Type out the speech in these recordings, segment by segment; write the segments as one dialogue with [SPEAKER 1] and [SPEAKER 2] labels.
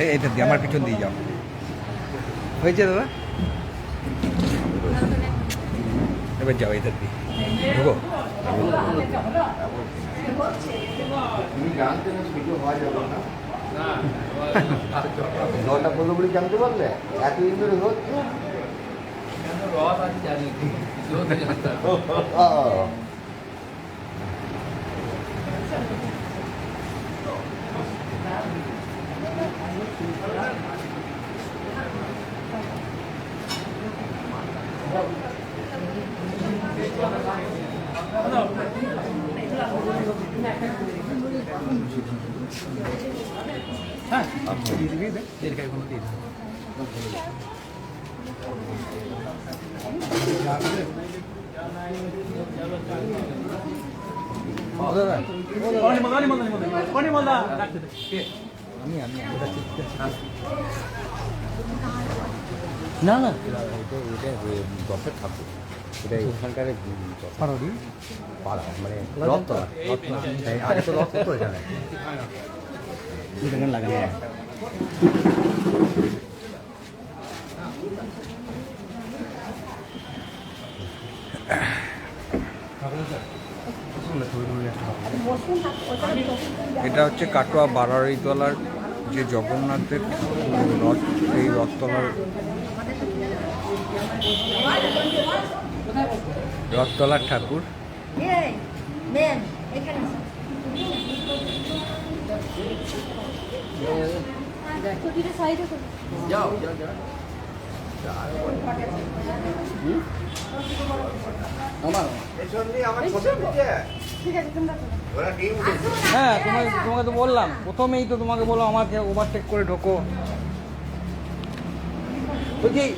[SPEAKER 1] এই- এইটা দিয়ে আমার পিছন দিয়ে যাও। হয়েছে দাদা? এবার যাও এটা দিয়ে। ঢুকো।
[SPEAKER 2] তুমি জানতে পারলে? এতদিন ধরে হচ্ছে
[SPEAKER 3] রথ আছে জানি জোর জানতাম
[SPEAKER 2] ও,
[SPEAKER 1] আমি আমি
[SPEAKER 3] না না।
[SPEAKER 4] এটা এটা দশের ঠাকুর। এটা এখানকার
[SPEAKER 1] পারোরি
[SPEAKER 4] পাড়া মানে রথতলা আগে তো রথ এখানে।
[SPEAKER 1] লাগানো। এটা হচ্ছে কাটোয়া বারাড়িতলার যে জগন্নাথের রথ এই রথতলার রথতলার ঠাকুর।
[SPEAKER 3] যাও। যাও যাও আমার
[SPEAKER 5] ঠিক আছে, তোমরা
[SPEAKER 1] হ্যাঁ তোমাকে তোমাকে তো বললাম। প্রথমেই তো তোমাকে বললাম আমাকে ওভারটেক করে ঢোকো। বলছি এই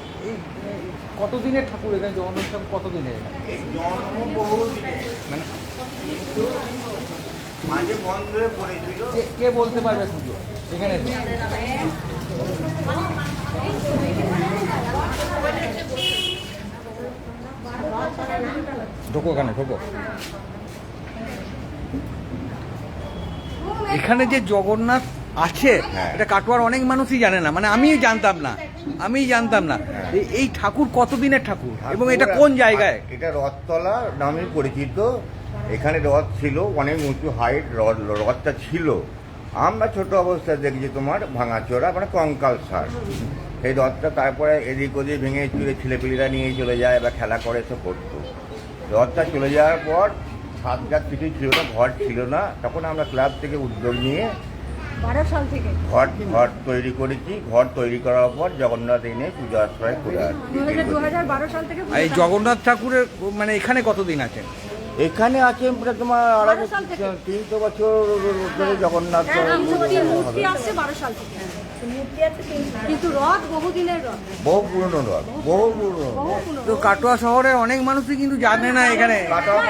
[SPEAKER 1] কতদিনের ঠাকুর এখানে? জগন্নাথ কতদিনের? এখানে। মানে
[SPEAKER 2] মাঝে বন্ধ হয়ে পড়েছিল।
[SPEAKER 1] কে- বলতে পারবে পুজো? এখানে? ঢোকো ওখানে ঢোকো। এখানে যে জগন্নাথ আছে
[SPEAKER 2] হ্যাঁ।
[SPEAKER 1] এটা কাটোয়ার অনেক মানুষই জানে না। মানে আমিও জানতাম না। আমি জানতাম না। এই- এই ঠাকুর কতদিনের ঠাকুর? এবং এটা কোন জায়গায়?
[SPEAKER 2] এটা রথতলা নামে পরিচিত। এখানে রথ ছিল অনেক উঁচু হাইট রথ রথটা ছিল। আমরা ছোট অবস্থায় দেখছি তোমার ভাঙাচোরা মানে কঙ্কাল সার। এই রথটা তারপরে এদিক ওদিক ভেঙে চুরে ছেলেপিলেরা নিয়ে চলে যায় বা খেলা করে সব করতো। রথটা চলে যাওয়ার পর সাত গাছ কিছুই ছিল না ঘর ছিল না তখন আমরা ক্লাব থেকে উদ্যোগ নিয়ে
[SPEAKER 5] বারো সাল থেকে
[SPEAKER 2] ঘর ঘর তৈরি করেছি ঘর তৈরি করার পর জগন্নাথ এনে পূজা আশ্রয় করে আর কি।
[SPEAKER 5] দু হাজার দু হাজার বারো সাল থেকে
[SPEAKER 1] আর এই জগন্নাথ ঠাকুরের মানে এখানে কতদিন আছেন
[SPEAKER 2] এখানে আছে প্রায় তোমার আড়াই। তিনশো বছর ধরে জগন্নাথ
[SPEAKER 5] হ্যাঁ, মূর্তি। আসছে বারো সাল থেকে কিন্তু রথ বহুদিনের রথ।
[SPEAKER 2] বহু পুরনো রথ বহু পুরনো
[SPEAKER 1] তো কাটোয়া শহরে অনেক মানুষই কিন্তু জানে না এখানে।
[SPEAKER 2] কাটোয়া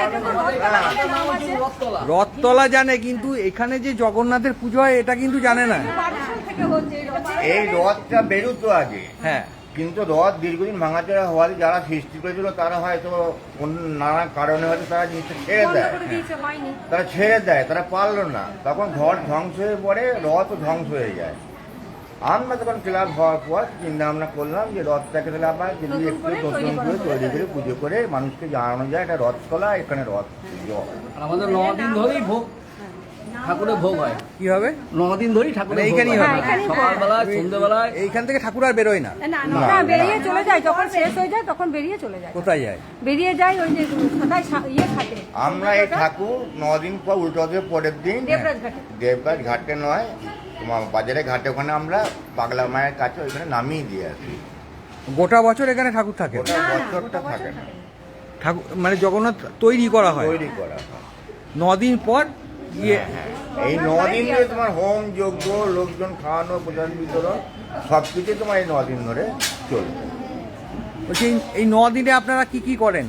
[SPEAKER 5] রথতলা
[SPEAKER 1] জানে কিন্তু এখানে যে জগন্নাথের পুজো হয় এটা কিন্তু জানে না।
[SPEAKER 5] এই
[SPEAKER 2] রথটা বেরোতো আগে।
[SPEAKER 1] হ্যাঁ।
[SPEAKER 2] কিন্তু রথ দীর্ঘদিন ভাঙাচোরা হওয়ার যারা সৃষ্টি করেছিল তারা হয়তো অন্য নানা কারণে হয়তো তারা জিনিসটা ছেড়ে দেয়। তারা ছেড়ে দেয় তারা পারল না। তখন ঘর ধ্বংস হয়ে পড়ে রথ ধ্বংস হয়ে যায়। আমরা তখন ক্লাব হওয়ার পর চিন্তা ভাবনা করলাম যে রথটাকে তাহলে আবার যদি একটু নতুন
[SPEAKER 5] তৈরি করে
[SPEAKER 2] তৈরি করে পুজো করে মানুষকে জানানো যায় এটা রথতলা এখানে রথ
[SPEAKER 3] আমাদের ন দিন ধরেই ভোগ ঠাকুরের ভোগ হয়।
[SPEAKER 1] কি হবে?
[SPEAKER 3] ন দিন ধরেই ঠাকুরের
[SPEAKER 1] মানে এইখানেই
[SPEAKER 3] হয়।
[SPEAKER 1] হবে? এইখান থেকে ঠাকুর আর বেরোয় না।
[SPEAKER 5] বেরিয়ে চলে যায়। যখন শেষ হয়ে যায় তখন বেরিয়ে চলে যায়।
[SPEAKER 1] কোথায় যায়?
[SPEAKER 5] বেরিয়ে যায় ওই যে ইয়ে ঘাটে
[SPEAKER 2] আমরা এই ঠাকুর দিন পর উল্টো পরের দিন
[SPEAKER 5] দেবরাজ ঘাটে।
[SPEAKER 2] দেবরাজ ঘাটে নয় তোমার বাজারে ঘাটে ওখানে আমরা পাগলা মায়ের কাছে ওইখানে নামিয়ে দিয়ে আসি।
[SPEAKER 1] গোটা বছর এখানে ঠাকুর থাকে?
[SPEAKER 2] গোটা বছরটা থাকে না।
[SPEAKER 1] ঠাকুর মানে জগন্নাথ তৈরি করা হয়?
[SPEAKER 2] তৈরি করা হয়।
[SPEAKER 1] দিন পর গিয়ে
[SPEAKER 2] এই নদিন ধরে তোমার হোম যজ্ঞ লোকজন খাওয়ানো প্রধান বিতরণ সব কিছু তোমার এই নদিন ধরে চলবে
[SPEAKER 1] বলছি এই- এই দিনে আপনারা কি কি করেন?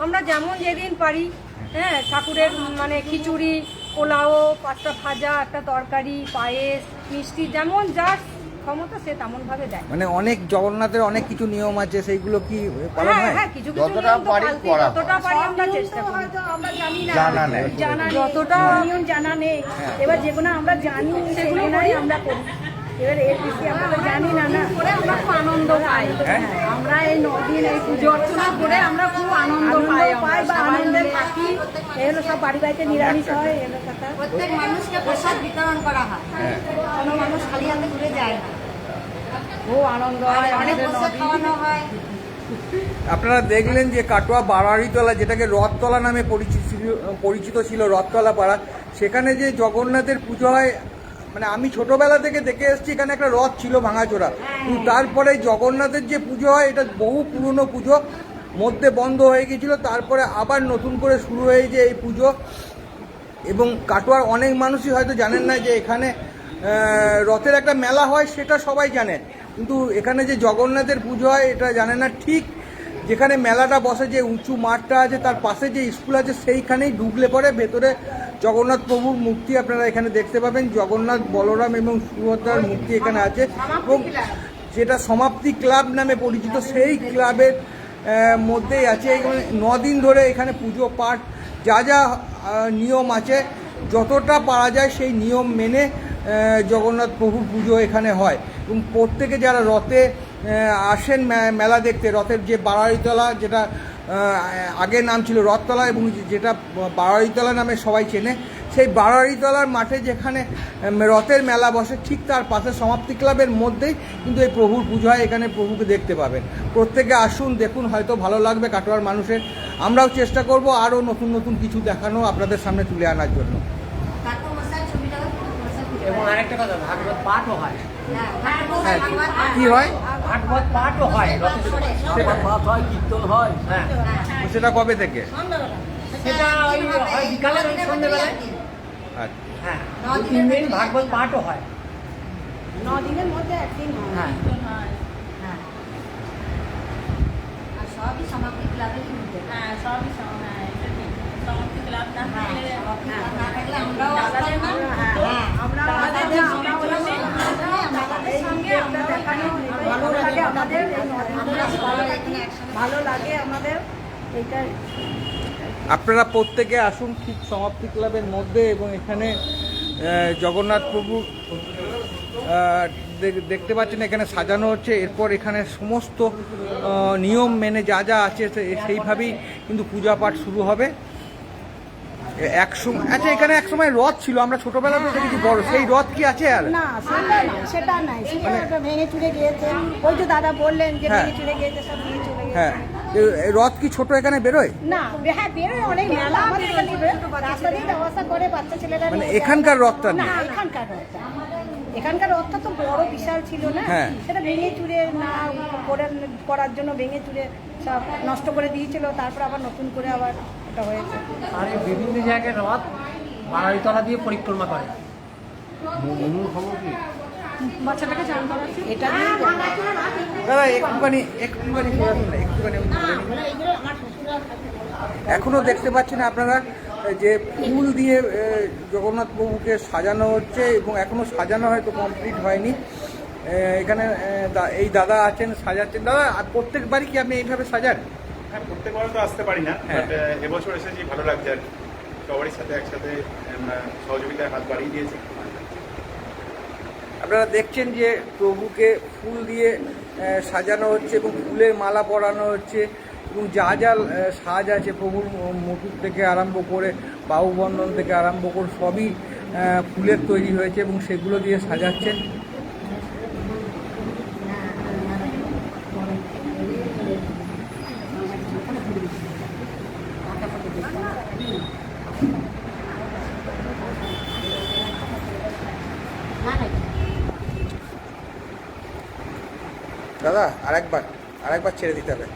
[SPEAKER 5] আমরা যেমন যেদিন পারি হ্যাঁ ঠাকুরের মানে খিচুড়ি পোলাও পাঁচটা ভাজা একটা তরকারি পায়েস মিষ্টি যেমন যা ক্ষমতা সে তেমন ভাবে দেয়।
[SPEAKER 1] মানে অনেক জগন্নাথের অনেক কিছু নিয়ম আছে সেইগুলো কি পালন
[SPEAKER 5] হ্যাঁ
[SPEAKER 1] হয়?
[SPEAKER 5] হ্যাঁ কিছু কিছু
[SPEAKER 2] যতটা পারি করা
[SPEAKER 5] যতটা পারি আমরা চেষ্টা করি।
[SPEAKER 6] আমরা জানি না।
[SPEAKER 2] জানা নেই।
[SPEAKER 6] জানা নেই।
[SPEAKER 5] যতটা
[SPEAKER 6] নিয়ম জানা নেই এবার যেগুলো আমরা জানি সেগুলোই আমরা করি। এবার এর বেশি আমরা তো জানি না না
[SPEAKER 5] করে আমরা খুব আনন্দ পাই।
[SPEAKER 1] হ্যাঁ?
[SPEAKER 6] আমরা এই নদিন এই পুজো
[SPEAKER 5] অর্চনা করে আমরা খুব আনন্দ পাই
[SPEAKER 6] পাই বা আনন্দে থাকি। এগুলো সব বাড়ি বাড়িতে নিরামিষ হয় এগুলো কথা।
[SPEAKER 5] প্রত্যেক মানুষকে প্রসাদ বিতরণ করা হয়। কোনো মানুষ খালি হাতে ঘুরে যায় না। খুব আনন্দ হয় অনেক বসে খাওয়ানো হয়।
[SPEAKER 1] আপনারা দেখলেন যে কাটোয়া বারাড়িতলা যেটাকে রথতলা নামে পরিচিত পরিচিত ছিল রথতলা পাড়া সেখানে যে জগন্নাথের পুজো হয় মানে আমি ছোটবেলা থেকে দেখে এসেছি এখানে একটা রথ ছিল ভাঙাচোরা। কিন্তু তারপরে জগন্নাথের যে পুজো হয় এটা বহু পুরনো পুজো মধ্যে বন্ধ হয়ে গিয়েছিল তারপরে আবার নতুন করে শুরু হয়েছে এই পুজো। এবং কাটোয়ার অনেক মানুষই হয়তো জানেন না যে এখানে রথের একটা মেলা হয় সেটা সবাই জানে। কিন্তু এখানে যে জগন্নাথের পুজো হয় এটা জানে না ঠিক। যেখানে মেলাটা বসে যে উঁচু মাঠটা আছে তার পাশে যে স্কুল আছে সেইখানেই ঢুকলে পরে ভেতরে জগন্নাথ প্রভুর মূর্তি আপনারা এখানে দেখতে পাবেন। জগন্নাথ, বলরাম এবং সুভদ্রার মূর্তি এখানে আছে। এবং যেটা সমাপ্তি ক্লাব নামে পরিচিত, সেই ক্লাবের মধ্যেই আছে। দিন ধরে এখানে পুজো পাঠ, যা যা নিয়ম আছে, যতটা পারা যায় সেই নিয়ম মেনে জগন্নাথ প্রভুর পুজো এখানে হয়। এবং প্রত্যেকে যারা রথে আসেন মেলা দেখতে, রথের যে বাড়াইতলা যেটা আগে নাম ছিল রথতলা এবং যেটা বাড়াইতলা নামে সবাই চেনে সেই বাড়াইতলার মাঠে যেখানে রথের মেলা বসে ঠিক তার পাশে সমাপ্তি ক্লাবের মধ্যেই কিন্তু এই প্রভুর পুজো হয় এখানে প্রভুকে দেখতে পাবেন। প্রত্যেকে আসুন দেখুন হয়তো ভালো লাগবে কাটোয়ার মানুষের। আমরাও চেষ্টা করব আরও নতুন নতুন কিছু দেখানো আপনাদের সামনে তুলে আনার জন্য।
[SPEAKER 3] এবং আরেকটা কথা ভাগবত পাঠও হ্যাঁ।
[SPEAKER 1] কি হয়?
[SPEAKER 3] ভাগবত পাঠও হয় ভাগবত হয় কীর্তন হয়। হ্যাঁ।
[SPEAKER 1] সেটা কবে থেকে?
[SPEAKER 3] সেটা ওই বিকালে সন্ধ্যেবেলায়।
[SPEAKER 1] আচ্ছা।
[SPEAKER 3] হ্যাঁ তিন দিন ভাগবত পাঠও হয়।
[SPEAKER 6] ন দিনের মধ্যে একদিন হয়।
[SPEAKER 3] হ্যাঁ।
[SPEAKER 5] সবই সমাপ্তি মধ্যে।
[SPEAKER 7] হ্যাঁ সবই হ্যাঁ, সমাপ্তি ক্লাব না
[SPEAKER 5] হ্যাঁ
[SPEAKER 7] থাকলে
[SPEAKER 5] আমরাও হ্যাঁ
[SPEAKER 6] আমরা
[SPEAKER 7] আমাদের
[SPEAKER 6] আমাদের
[SPEAKER 7] সঙ্গে বলবে,
[SPEAKER 6] আমাদের সঙ্গে আমরা দেখানো
[SPEAKER 1] আপনারা প্রত্যেকে আসুন ঠিক সমাপ্তি ক্লাবের মধ্যে এবং এখানে জগন্নাথ প্রভু দেখতে পাচ্ছেন এখানে সাজানো হচ্ছে। এরপর এখানে সমস্ত নিয়ম মেনে যা যা আছে সেইভাবেই কিন্তু পূজা পাঠ শুরু হবে। এক সময় আচ্ছা এখানে এক সময় রথ ছিল আমরা ছোটবেলাতে দেখেছি বড়। সেই রথ কি আছে আর?
[SPEAKER 6] না সেটা না সেটা নাই সেটা ভেঙে চুরে গিয়েছে। ওই তো দাদা বললেন যে
[SPEAKER 1] হ্যাঁ।
[SPEAKER 6] ভেঙে চুরে গিয়েছে সব ভেঙে চলে গেছে
[SPEAKER 1] হ্যাঁ। রথ কি ছোট এখানে বেরোয়?
[SPEAKER 6] না হ্যাঁ বেরোয় অনেক মেলা আমাদের এখানে রাস্তা দিয়ে যাওয়া আসা করে বাচ্চা ছেলেরা
[SPEAKER 1] মানে এখানকার রথটা
[SPEAKER 6] না এখানকার রথটা। এখানকার রথটা তো বড় বিশাল ছিল না?
[SPEAKER 1] হ্যাঁ।
[SPEAKER 6] সেটা ভেঙে চুরে না করে করার জন্য ভেঙে চুরে সব নষ্ট করে দিয়েছিল তারপর আবার নতুন করে আবার এটা হয়েছে।
[SPEAKER 3] আর এই বিভিন্ন জায়গায় রথ বাড়াইতলা দিয়ে পরিক্রমা করে।
[SPEAKER 6] বাচ্চাটাকে চান করাচ্ছি এটা
[SPEAKER 1] দাদা একটুখানি একটুখানি। এখনও দেখতে পাচ্ছেন আপনারা? যে ফুল দিয়ে জগন্নাথ প্রভুকে সাজানো হচ্ছে এবং এখনও সাজানো হয়তো কমপ্লিট হয়নি। এখানে এই দাদা আছেন সাজাচ্ছেন। দাদা আর প্রত্যেকবারই কি আপনি এইভাবে সাজান?
[SPEAKER 8] হ্যাঁ প্রত্যেকবার তো আসতে পারি না
[SPEAKER 1] হ্যাঁ।
[SPEAKER 8] বাট এবছর এসেছি ভালো লাগছে আর সবারই সাথে একসাথে আমরা সহযোগিতায় হাত বাড়িয়ে দিয়েছি।
[SPEAKER 1] আপনারা দেখছেন যে প্রভুকে ফুল দিয়ে সাজানো হচ্ছে এবং ফুলের মালা পরানো হচ্ছে। এবং যা যা সাজ আছে প্রভুর মু- মুকুট থেকে আরম্ভ করে বাহুবন্ধন থেকে আরম্ভ করে সবই ফুলের তৈরি হয়েছে এবং সেগুলো দিয়ে সাজাচ্ছেন। দাদা, আরেকবার আরেকবার ছেড়ে দিতে হবে।